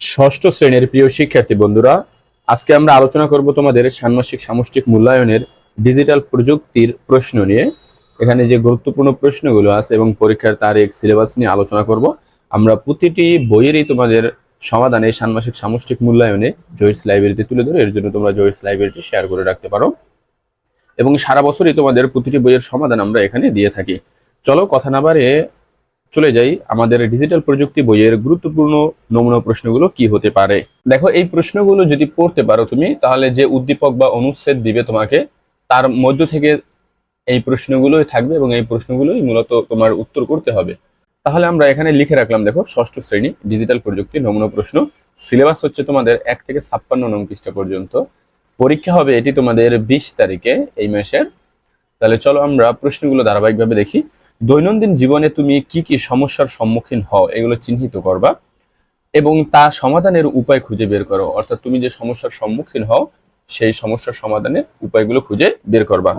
ষষ্ঠ শ্রেণির প্রিয় শিক্ষার্থী বন্ধুরা, আজকে আমরা আলোচনা করব তোমাদের ষান্মাসিক সামষ্টিক মূল্যায়নের ডিজিটাল প্রযুক্তির প্রশ্ন নিয়ে। এখানে যে গুরুত্বপূর্ণ প্রশ্নগুলো আছে এবং পরীক্ষার তারিখ সিলেবাস নিয়ে আলোচনা করব, আমরা প্রতিটি বইয়েরই তোমাদের সমাধানে ষান্মাসিক সামষ্টিক মূল্যায়নে জয়েস লাইব্রেরিতে তুলে ধরে, এর জন্য তোমরা জয়েস লাইব্রেরিটি শেয়ার করে রাখতে পারো। এবং সারা বছরই তোমাদের প্রতিটি বইয়ের সমাধান আমরা এখানে দিয়ে থাকি। চলো কথা না বাড়িয়ে চলে যাই আমাদের ডিজিটাল প্রযুক্তি বইয়ের গুরুত্বপূর্ণ নমুনা প্রশ্নগুলো কি হতে পারে? দেখো, এই প্রশ্নগুলো যদি পড়তে পারো তুমি, তাহলে যে উদ্দীপক বা অনুচ্ছেদ দিবে তোমাকে, তার মধ্য থেকে এই প্রশ্নগুলোই থাকবে এবং এই প্রশ্নগুলোই মূলত তোমার উত্তর করতে হবে। তাহলে আমরা এখানে লিখে রাখলাম, দেখো, ষষ্ঠ শ্রেণি ডিজিটাল প্রযুক্তি নমুনা প্রশ্ন। সিলেবাস হচ্ছে তোমাদের এক থেকে ছাপ্পান্ন নং পৃষ্ঠা পর্যন্ত। পরীক্ষা হবে এটি তোমাদের বিশ তারিখে, এই মাসের তাহলে চলো আমরা প্রশ্নগুলো ধারাবাহিকভাবে দেখি। দৈনন্দিন জীবনে তুমি কি কি সমস্যার সম্মুখীন হও, এগুলো চিহ্নিত করবা এবং তা সমাধানের উপায় খুঁজে বের করো। অর্থাৎ তুমি যে সমস্যার সম্মুখীন হও, সেই সমস্যার সমাধানের উপায়গুলো খুঁজে বের করবা।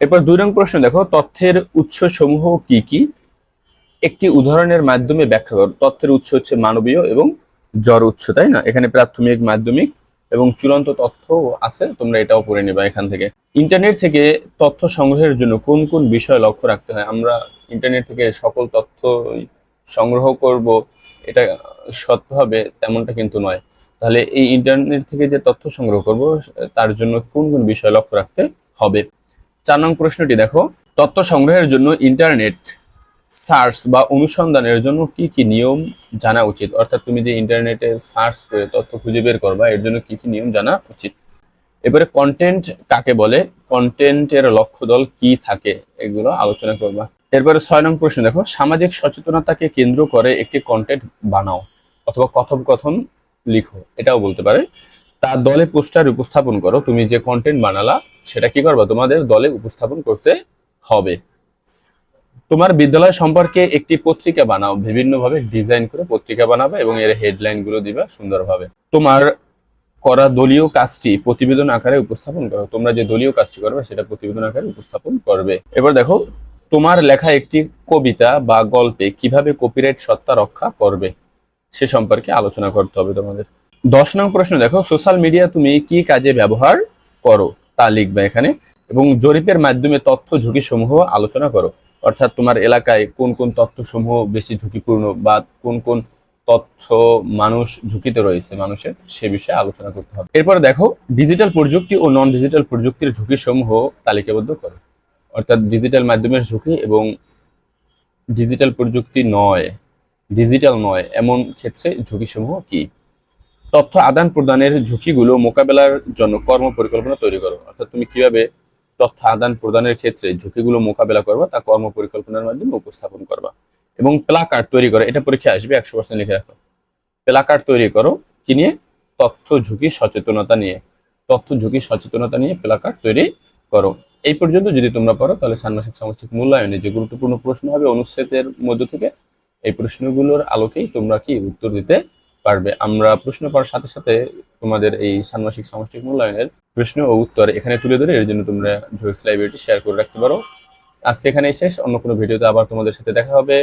এরপর দুই নং প্রশ্ন, দেখো, তথ্যের উৎস সমূহ কি কি? একটি উদাহরণের মাধ্যমে ব্যাখ্যা করো। তথ্যের উৎস হচ্ছে মানবীয় এবং জ্বর উৎস, তাই না? এখানে প্রাথমিক, মাধ্যমিক এবং চূড়ান্ত তথ্য আছে, তোমরা এটাও পড়ে নেবা এখান থেকে। ইন্টারনেট থেকে তথ্য সংগ্রহের জন্য কোন কোন বিষয় লক্ষ্য রাখতে হয়? আমরা ইন্টারনেট থেকে সকল তথ্য সংগ্রহ করব, এটা সত্য হবে তেমনটা কিন্তু নয়। তাহলে এই ইন্টারনেট থেকে যে তথ্য সংগ্রহ করব, তার জন্য কোন কোন বিষয় লক্ষ্য রাখতে হবে? চার নং প্রশ্নটি দেখো। তথ্য সংগ্রহের জন্য ইন্টারনেট সার্চ বা অনুসন্ধানের জন্য কি কি নিয়ম জানা উচিত? অর্থাৎ তুমি যে ইন্টারনেটে সার্চ করে তথ্য খুঁজে বের করবা, এর জন্য কি কি নিয়ম জানা উচিত? এবারে কন্টেন্ট কাকে বলে? কন্টেন্টের লক্ষ্য দল কি থাকে? এগুলো আলোচনা করবা। এরপরে ছয় নং প্রশ্ন, দেখো, সামাজিক সচেতনতাকে কেন্দ্র করে একটি কন্টেন্ট বানাও অথবা কথোপকথন লিখো, এটাও বলতে পারে। তা দলে পোস্টার উপস্থাপন করো, তুমি যে কন্টেন্ট বানালা, সেটা কি করবা? তোমাদের দলে উপস্থাপন করতে হবে। তোমার বিদ্যালয় সম্পর্কে একটি পত্রিকা বানাও, বিভিন্নভাবে ডিজাইন করে পত্রিকা বানাবে এবং এর হেডলাইনগুলো দিবা সুন্দরভাবে। তোমার করা দলীয় কাজটি প্রতিবেদন আকারে উপস্থাপন করো। তোমরা যে দলীয় কাজটি করবে, সেটা প্রতিবেদন আকারে উপস্থাপন করবে। এবার দেখো, তোমার লেখা একটি কবিতা বা গল্পে কীভাবে কপিরাইট সত্তা রক্ষা করবে, সে সম্পর্কে আলোচনা করতে হবে তোমাদের। দশ নং প্রশ্ন, দেখো সোশ্যাল মিডিয়া তুমি কি কাজে ব্যবহার করো তা লিখবে এখানে এবং জরিপের মাধ্যমে তথ্য ঝুঁকি সমূহ আলোচনা করো। অর্থাৎ তোমার এলাকায় কোন কোন তথ্য সমূহ বেশি ঝুঁকিপূর্ণ বা কোন কোন তথ্য মানুষ ঝুঁকিতে রয়েছে মানুষের, সে বিষয়ে আলোচনা করতে হবে। এরপরে দেখো ডিজিটাল প্রযুক্তি ও নন ডিজিটাল প্রযুক্তির ঝুঁকি সমূহ তালিকাবদ্ধ করো। অর্থাৎ ডিজিটাল মাধ্যমের ঝুঁকি এবং ডিজিটাল প্রযুক্তি নয় ডিজিটাল নয়, এমন ক্ষেত্রে ঝুঁকি সমূহ কি? তথ্য আদান প্রদানের ঝুঁকিগুলো মোকাবেলার জন্য কর্ম পরিকল্পনা তৈরি করো। অর্থাৎ তুমি কীভাবে তথ্য আদান প্রদানের ক্ষেত্রে ঝুঁকিগুলো মোকাবেলা করবা, তা কর্ম পরিকল্পনার মাধ্যমে উপস্থাপন করবা। এবং প্লাকার্ড তৈরি করো, এটা পরীক্ষা আসবে, একশো পার্সেন্ট লিখে রাখো। প্লাকার্ড তৈরি করো, কি নিয়ে? তথ্য ঝুঁকি সচেতনতা নিয়ে। তথ্য ঝুঁকি সচেতনতা নিয়ে প্লাকার্ড তৈরি করো। এই পর্যন্ত যদি তোমরা পারো তাহলে ষান্মাসিক সামষ্টিক মূল্যায়নে যে গুরুত্বপূর্ণ প্রশ্ন হবে অনুচ্ছেদের মধ্য থেকে, এই প্রশ্নগুলোর আলোকেই তোমরা কি উত্তর দিতে পারবে। আমরা প্রশ্ন পাওয়ার সাথে সাথে তোমাদের এই ষান্মাসিক সামষ্টিক মূল্যায়নের প্রশ্ন ও উত্তর এখানে তুলে ধরে, এর জন্য তোমরা জোয়েস লাইব্রেরিটি শেয়ার করে রাখতে পারো। আজকে এখানেই শেষ, অন্য কোনো ভিডিওতে আবার তোমাদের সাথে দেখা হবে।